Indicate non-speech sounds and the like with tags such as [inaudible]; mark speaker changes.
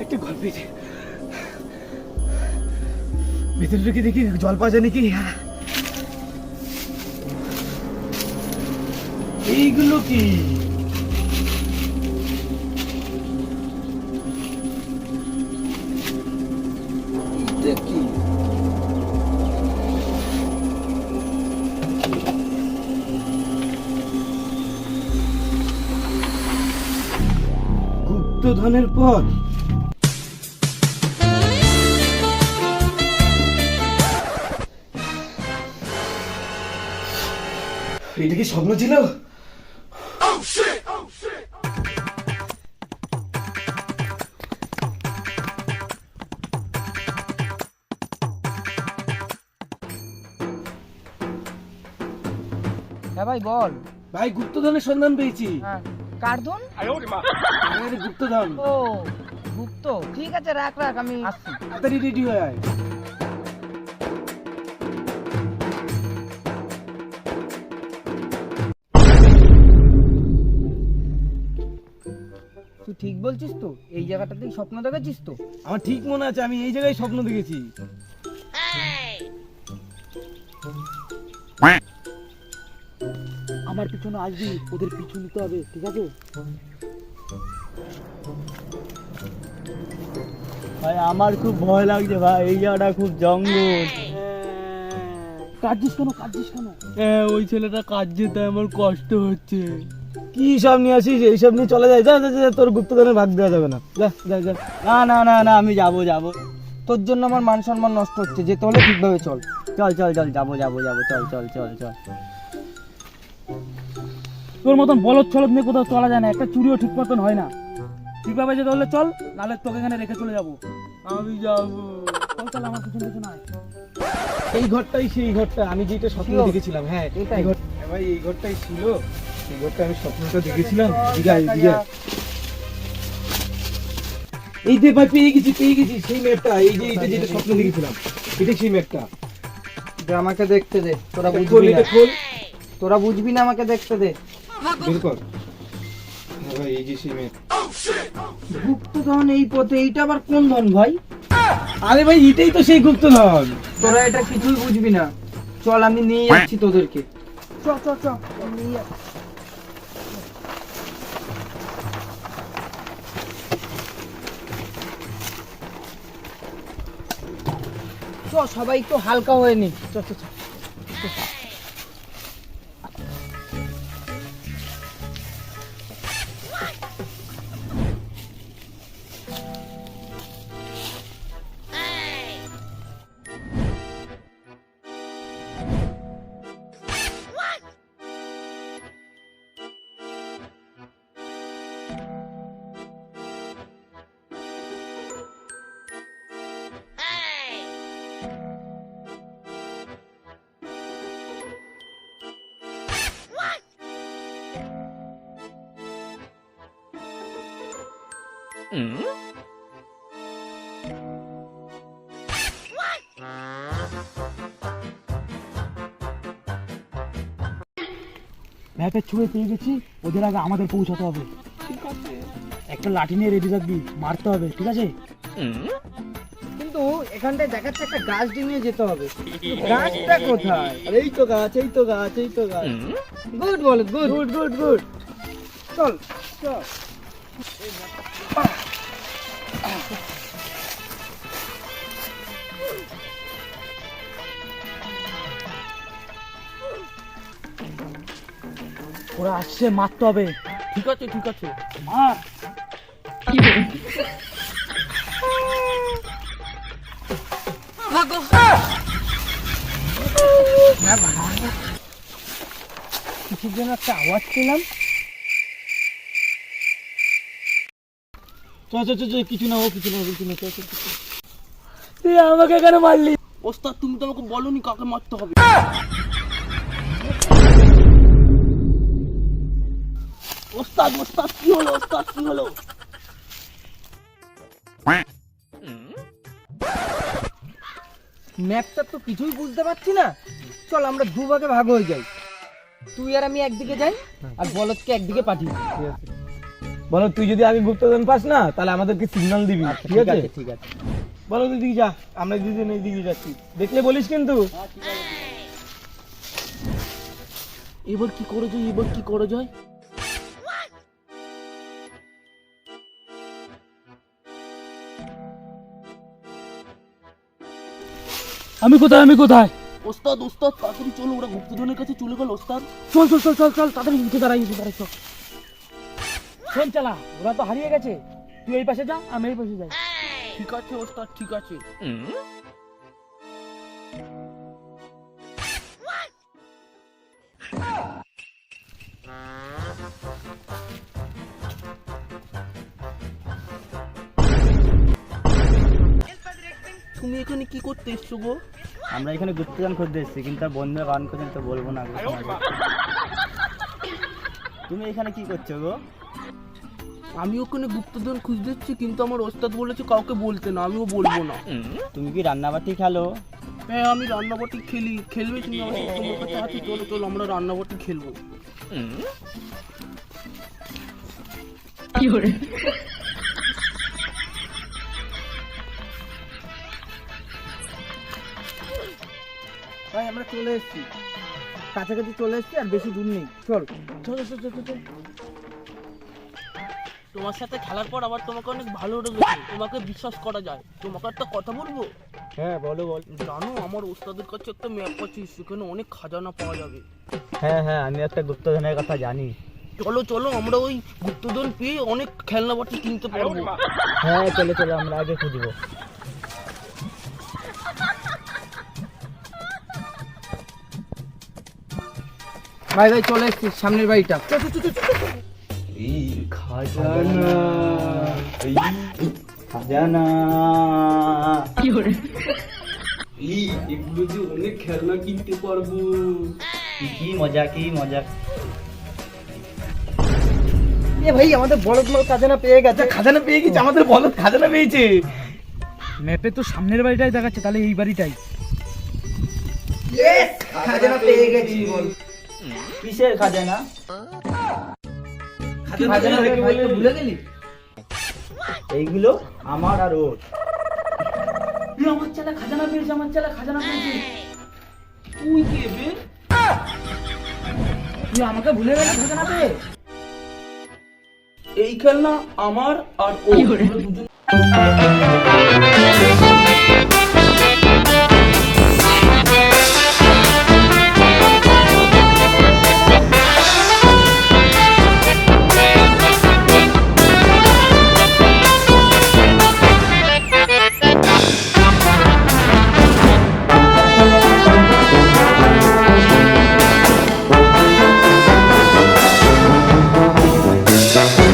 Speaker 1: একটা গল্প ভেতরে ঢুকে দেখি জল পাওয়া যায় নাকি? এইগুলো কি? গুপ্তধনের পথ। এটা কি স্বপ্ন ছিল?
Speaker 2: হ্যাঁ ভাই বল।
Speaker 1: ভাই গুপ্তধনের সন্ধান পেয়েছি।
Speaker 2: হ্যাঁ। কার্টুন
Speaker 1: আরে গুপ্তধন।
Speaker 2: ও গুপ্ত। ঠিক আছে রাখ রাখ আমি আসছি।
Speaker 1: তাড়াতাড়ি রেডি হয়ে আয়।
Speaker 2: তুই ঠিক বলছিস তো? এই জায়গাটাতেই স্বপ্ন দেখেছিস তো?
Speaker 1: আমার ঠিক মনে আছে আমি এই জায়গায় স্বপ্ন দেখেছি।
Speaker 2: আমার পিছনে আসবি ওদের পিছু নিতে হবে ঠিক আছে?
Speaker 1: ভাই আমার খুব ভয় লাগছে ভাই এই জায়গাটা খুব জঙ্গল।
Speaker 2: কাঁদছিস কেন কাঁদছিস কেন?
Speaker 1: হ্যাঁ ওই ছেলেটা কাজ যেতে আমার কষ্ট হচ্ছে। কি সব নিয়ে আসিস? এইসব নিয়ে চলে যায় যা যা যা, তোর গুপ্তধনের ভাগ দেওয়া যাবে না। যা যা যা। না না না না আমি যাব যাব।
Speaker 2: তোর জন্য আমার মান সম্মান নষ্ট হচ্ছে যেতে হলে ঠিকভাবে চল।
Speaker 1: চল চল চল যাব যাব যাব। চল চল চল চল। তোর মতন বলদ ছলদ নিয়ে কোথাও চলা যায় না একটা চুরিও ঠিক মতন হয় না। ঠিকভাবে যেতে হলে চল নাহলে তোকে এখানে রেখে চলে যাব। আমি যাব। চল চল আমার পিছন পিছন আয়। এই ঘরটাই সেই ঘরটা আমি যেটা স্বপ্ন দেখেছিলাম হ্যাঁ এই ঘর ভাই এই ঘরটাই ছিল। এই ঘরটা আমি স্বপ্নটা দেখেছিলাম দিঘায় দিঘায় এই যে ভাই পেয়ে গেছি পেয়ে গেছি সেই ম্যাপটা এই যে এইটা যেটা স্বপ্ন দেখেছিলাম এটা সেই ম্যাপটা।
Speaker 2: আমাকে দেখতে দে তোরা বুঝবি না। তোরা বুঝবি না আমাকে দেখতে দে।
Speaker 1: বের কর ভাই এই যে সেই ম্যাপ
Speaker 2: গুপ্ত ধন এই পথে এইটা আবার কোন ধন ভাই?
Speaker 1: আরে ভাই এটাই তো সেই গুপ্তধন।
Speaker 2: তোরা এটা কিছুই বুঝবি না। চল আমি নিয়ে যাচ্ছি তোদেরকে। চ চ চ নিয়ে যা। চ সবাই একটু হালকা হয়ে নি। চ চ চ।
Speaker 1: ম্যাপের ছুঁয়ে পেয়ে গেছি ওদের আগে আমাদের পৌঁছাতে হবে। একটা লাঠি নিয়ে রেডি থাকবি মারতে হবে ঠিক আছে?
Speaker 2: কিন্তু এখানটায় দেখাচ্ছে একটা গাছ ডিঙিয়ে যেতে হবে। গাছটা কোথায়?
Speaker 1: এই তো গাছ এই তো গাছ এই তো গাছ।
Speaker 2: গুড বল গুড
Speaker 1: গুড গুড গুড
Speaker 2: চল চল।
Speaker 1: ওরা আসছে মারতে হবে। ঠিক আছে ঠিক আছে। মার।
Speaker 2: কিছুর জন্য একটা আওয়াজ পেলাম।
Speaker 1: চ চ কিছু না ও কিছু না কিছু না চ। তুই আমাকে কেন মারলি? ওস্তাদ তুমি তো আমাকে বলনি কাকে মারতে হবে। ওস্তাদ ওস্তাদ কি হলো ওস্তাদ কি হলো?
Speaker 2: ম্যাপটা তো কিছুই বুঝতে পারছি না। চল আমরা দুভাগে ভাগ হয়ে যাই। তুই আর আমি একদিকে যাই আর বলদকে একদিকে পাঠিয়ে দিই।
Speaker 1: বলো তুই যদি আগে গুপ্তধন পাস না তাহলে আমাদেরকে সিগন্যাল দিবি। ঠিক আছে?
Speaker 2: ঠিক আছে।
Speaker 1: বলো দিকে যা। আমরা দুজন এই দিকে যাচ্ছি। দেখলে বলিস কিন্তু।
Speaker 3: এবার কি করে যায় এবার কি করে যায় আমি কোথায় আমি কোথায়? ওস্তাদ ওস্তাদ তাড়াতাড়ি চলো ওরা গুপ্তধনের কাছে চলে গেল ওস্তাদ। চল চল চল চল চল তাড়াতাড়ি উঠে দাঁড়াই উঠে দাঁড়াই চল। শোন চালা ওরা তো হারিয়ে গেছে। তুই এই পাশে যা আমি এই পাশে যাই। ঠিক আছে ওস্তাদ ঠিক আছে। তুমি এখানে কি করতে এসছো গো?
Speaker 2: আমরা এখানে গুপ্তদান খুঁজতে এসেছি কিন্তু তার বন্ধুরা বারণ করছেন তো বলব না। [laughs] তুমি এখানে কি করছ গো?
Speaker 3: আমি ওখানে গুপ্তধন এসেছি কিন্তু আমার ওস্তাদ বলেছে কাউকে বলতে না আমিও বলব না।
Speaker 2: তুমি কি রান্নাবাটি খেলো?
Speaker 3: হ্যাঁ আমি রান্নাবাটি খেলি। খেলবে তুমি আমার তোমার কাছে আছে চলো চলো আমরা রান্নাবাটি খেলব।
Speaker 2: ভাই আমরা চলে এসেছি। কাছাকাছি চলে এসেছি আর বেশি দূর নেই। চল
Speaker 3: চল চল চলো চলো। তোমার সাথে খেলার পর আবার তোমাকে অনেক ভালো লেগেছে তোমাকে বিশ্বাস করা যায়। তোমাকে একটা কথা বলব?
Speaker 2: হ্যাঁ বলো বল।
Speaker 3: জানো আমার ওস্তাদের কাছে একটা ম্যাপ আছে সেখানে অনেক খাজানা পাওয়া যাবে।
Speaker 2: হ্যাঁ হ্যাঁ আমি একটা গুপ্তধনের কথা জানি।
Speaker 3: চলো চলো আমরা ওই গুপ্তধন পেয়ে অনেক খেলনা বাটি কিনতে পারব।
Speaker 2: হ্যাঁ চলে চলে আমরা আগে খুঁজবো। ভাই ভাই চলে এসছি সামনের বাড়িটা। খাজানা। খাজানা।
Speaker 3: এগুলো যে অনেক খেলনা কিনতে পারব।
Speaker 2: কি মজা কি মজা। এ ভাই আমাদের বড় বড় খাজানা পেয়ে গেছে।
Speaker 1: খাজানা পেয়ে গেছে আমাদের বলত খাজানা পেয়েছে।
Speaker 3: ম্যাপে তো সামনের বাড়িটাই দেখাচ্ছে তাহলে এই বাড়িটাই।
Speaker 2: খাজানা পেয়ে গেছি। বল কিসের খাজানা? ভুলে গেলি? এইগুলো আমার আর ওর।
Speaker 3: আমার ছেলে খাজানা পেয়েছে আমার ছেলে খাজানা পেয়েছে তুই কে বে?
Speaker 2: তুই আমাকে ভুলে গেলি খাজানা পেয়ে
Speaker 3: এই খেলনা আমার আর ও দুজন